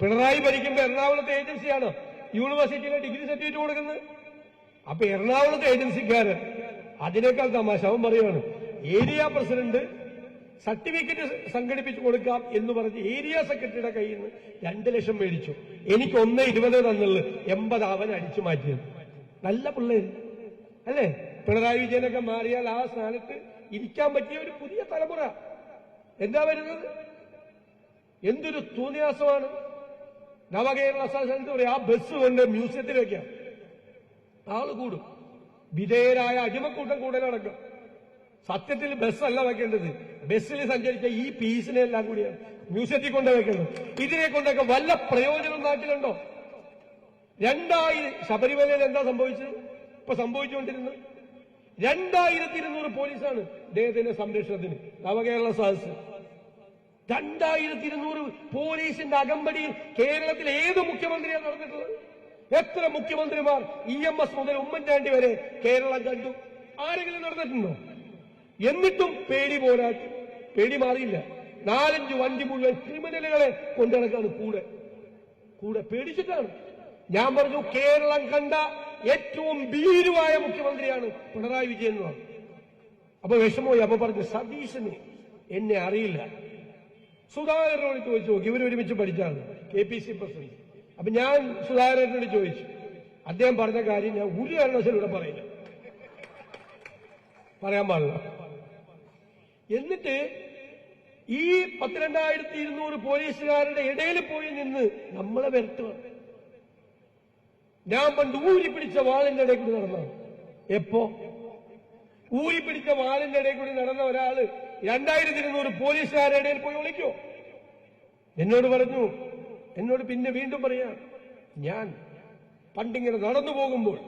പിണറായി ഭരിക്കുമ്പോ എറണാകുളത്തെ ഏജൻസിയാണ്. യൂണിവേഴ്സിറ്റിയിലെ ഡിഗ്രി സർട്ടിഫിക്കറ്റ് കൊടുക്കുന്നത്. അപ്പൊ എറണാകുളത്തെ ഏജൻസിക്കാരൻ അതിനേക്കാൾ തമാശ. അവൻ പറയുകയാണ് ഏരിയ പ്രസിഡന്റ് സർട്ടിഫിക്കറ്റ് സംഘടിപ്പിച്ചു കൊടുക്കാം എന്ന് പറഞ്ഞ് ഏരിയ സെക്രട്ടറിയുടെ കയ്യിൽ നിന്ന് രണ്ട് ലക്ഷം മേടിച്ചു. എനിക്ക് ഒന്ന് ഇരുപത് തന്നുള്ളു. എൺപത് അവൻ അടിച്ചു മാറ്റിയത്. നല്ല പിള്ളേര്. അല്ലേ? പിണറായി വിജയനൊക്കെ മാറിയാൽ ആ സ്ഥാനത്ത് ഇരിക്കാൻ പറ്റിയ ഒരു പുതിയ തലമുറ. എന്താ വരുന്നത്? എന്തൊരു തോന്നിയാസമാണ്. നവകേരള സ്ഥലത്ത് പറയാം. ആ ബസ് കൊണ്ട് മ്യൂസിയത്തിൽ വെക്കാം ആൾ കൂടും. വിധേയരായ അടിമക്കൂട്ടം കൂടുതലടക്കം സത്യത്തിൽ ബസ്സല്ല വെക്കേണ്ടത്. ബസ്സിൽ സഞ്ചരിച്ച ഈ പീസിനെ എല്ലാം കൂടിയാണ് മ്യൂസിയത്തിൽ കൊണ്ട് വെക്കേണ്ടത്. ഇതിനെ കൊണ്ടൊക്കെ വല്ല പ്രയോജനം നാട്ടിലുണ്ടോ രണ്ടായി ശബരിമലയിൽ എന്താ സംഭവിച്ചത്? ഇപ്പൊ സംഭവിച്ചുകൊണ്ടിരുന്നത്? രണ്ടായിരത്തി ഇരുന്നൂറ് പോലീസാണ് ഇദ്ദേഹത്തിന്റെ സംരക്ഷണത്തിന് നവകേരള സദസ് രണ്ടായിരത്തി ഇരുന്നൂറ് പോലീസിന്റെ അകമ്പടിയിൽ കേരളത്തിൽ ഏത് മുഖ്യമന്ത്രിയാണ് നടന്നിട്ടുള്ളത്? എത്ര മുഖ്യമന്ത്രിമാർ ഇ എം എസ് മുതൽ ഉമ്മൻചാണ്ടി വരെ കേരളം കണ്ടു? ആരെങ്കിലും നടന്നിട്ടുണ്ടോ? എന്നിട്ടും പേടി പോരാട്ടി പേടി മാറിയില്ല. നാലഞ്ച് വണ്ടി മുഴുവൻ ക്രിമിനലുകളെ കൊണ്ടിടക്കാണ് കൂടെ. കൂടെ പേടിച്ചിട്ടാണ്. ഞാൻ പറഞ്ഞു കേരളം കണ്ട ഏറ്റവും ഭീരുവായ മുഖ്യമന്ത്രിയാണ് പിണറായി വിജയൻ എന്ന് അപ്പൊ വിഷമമായി അപ്പൊ പറഞ്ഞു സതീശന് എന്നെ അറിയില്ല. സുധാകരനോട് ചോദിച്ചു നോക്കി ഇവർ ഒരുമിച്ച് പഠിച്ചാണ്. K P C president. അപ്പൊ ഞാൻ സുധാകരനോട് ചോദിച്ചു അദ്ദേഹം പറഞ്ഞ കാര്യം ഞാൻ ഒരു കാരണവശാലും ഇവിടെ പറയില്ല. പറയാൻ പാടില്ല. എന്നിട്ട് ഈ പത്തിരണ്ടായിരത്തി ഇരുന്നൂറ് പോലീസുകാരുടെ ഇടയിൽ പോയി നിന്ന് നമ്മളെ വരട്ടുക. ഞാൻ പണ്ട് ഊരി പിടിച്ച വാളിന്റെ ഇടയിൽ കൂടി നടന്നു എപ്പോ? ഊരി പിടിച്ച വാളിന്റെ ഇടയിൽ കൂടി നടന്ന ഒരാൾ രണ്ടായിരത്തി ഇരുന്നൂറ് പോലീസുകാരുടെ ഇടയിൽ പോയി വിളിക്കോ. എന്നോട് പറഞ്ഞു എന്നോട് പിന്നെ വീണ്ടും പറയാ ഞാൻ പണ്ടിങ്ങനെ നടന്നു പോകുമ്പോൾ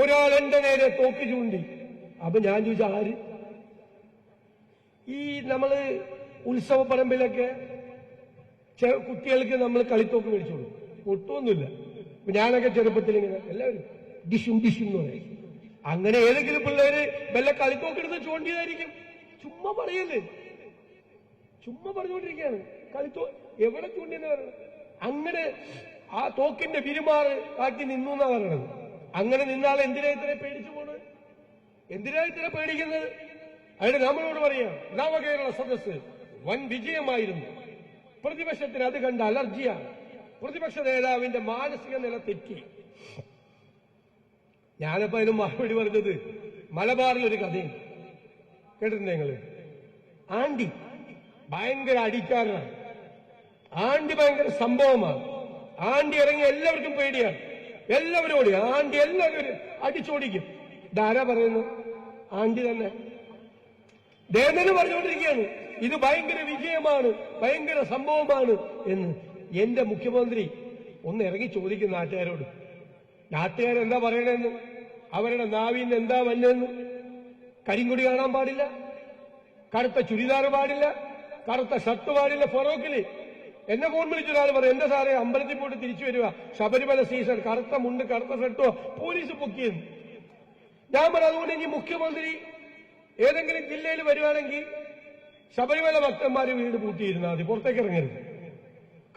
ഒരാൾ എന്റെ നേരെ തോക്ക് ചൂണ്ടി. അപ്പൊ ഞാൻ ചോദിച്ച ആര്? ഈ നമ്മൾ ഉത്സവ പറമ്പിലൊക്കെ കുട്ടികൾക്ക് നമ്മൾ കളിത്തോക്ക് മേടിച്ചു കൊടുക്കും. ഒട്ടുമൊന്നുമില്ല ഞാനൊക്കെ ചെറുപ്പത്തിൽ ഇങ്ങനെ എല്ലാവരും ഡിഷും ഡിഷും എന്ന് പറയും. അങ്ങനെ ഏതെങ്കിലും പിള്ളേര് വല്ല കളിത്തോക്കെടുത്ത് ചൂണ്ടിയതായിരിക്കും. ചുമ്മാ പറയല്ലേ ചുമ്മാ പറഞ്ഞുകൊണ്ടിരിക്കുകയാണ്. കളിത്തോ എവിടെ ചൂണ്ടിയെന്ന് പറയണം. അങ്ങനെ ആ തോക്കിന്റെ പിരുമാറ് കാട്ടി നിന്നു എന്നാ പറയണത്. അങ്ങനെ നിന്നാൾ എന്തിനാ ഇത്ര പേടിച്ചു പോണത് എന്തിനാ ഇത്ര പേടിക്കുന്നത്? അതിന് നമ്മളോട് പറയാം നവകേരള സദസ് വൻ വിജയമായിരുന്നു. പ്രതിപക്ഷത്തിന് അത് കണ്ട അലർജിയാണ് പ്രതിപക്ഷ നേതാവിന്റെ മാനസിക നില തെറ്റി. ഞാനിപ്പോ അതിന് മറുപടി പറഞ്ഞത് മലബാറിൽ ഒരു കഥയുണ്ട്. കേട്ടിട്ടുണ്ട് നിങ്ങൾ? ആണ്ടി. ഭയങ്കര അടിക്കാരനാണ്. ആണ്ടി ഭയങ്കര സംഭവമാണ്. ആണ്ടി ഇറങ്ങി എല്ലാവർക്കും പേടിയാണ്. എല്ലാവരും ഓടി. ആണ്ടി എല്ലാവരും അടിച്ചോടിക്കും. ഇതാരാ പറയുന്നു ആണ്ടി തന്നെ. ദേവന് പറഞ്ഞുകൊണ്ടിരിക്കുകയാണ്. ഇത് ഭയങ്കര വിജയമാണ് ഭയങ്കര സംഭവമാണ് എന്ന് എന്റെ മുഖ്യമന്ത്രി ഒന്ന് ഇറങ്ങി ചോദിക്കും നാട്ടുകാരോട്. നാട്ടുകാരെന്താ പറയണെന്ന്? അവരുടെ നാവിന്ന് എന്താ വന്നെന്ന്? കരിങ്കൊടി കാണാൻ പാടില്ല. കറുത്ത ചുരിദാർ പാടില്ല. കറുത്ത ഷർട്ട് പാടില്ല. ഫൊറോക്കിൽ. എന്നെ ഫോൺ വിളിച്ചു സാറ് പറയും എന്റെ സാറേ അമ്പലത്തിൽ പോയിട്ട് തിരിച്ചു വരിക ശബരിമല സീസൺ കറുത്ത മുണ്ട് കറുത്ത ഷർട്ടോ? പോലീസ് പൊക്കിയെന്ന് ഞാൻ പറഞ്ഞു അതുകൊണ്ട് ഇനി മുഖ്യമന്ത്രി ഏതെങ്കിലും ജില്ലയിൽ വരുവാണെങ്കിൽ ശബരിമല ഭക്തന്മാര് വീട് പൂട്ടിയിരുന്നാൽ മതി പുറത്തേക്ക് ഇറങ്ങരുത്.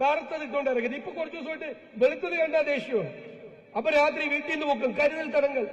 കറുത്തത് ഇട്ടുകൊണ്ട് ഇറങ്ങരുത്. ഇപ്പൊ കുറച്ച് ദിവസമായിട്ട് വെളുത്തത് കണ്ടാ ദേഷ്യമാണ് അപ്പൊ രാത്രി വീട്ടിൽ നിന്ന് പൊക്കും കരുതൽ തടങ്കൽ.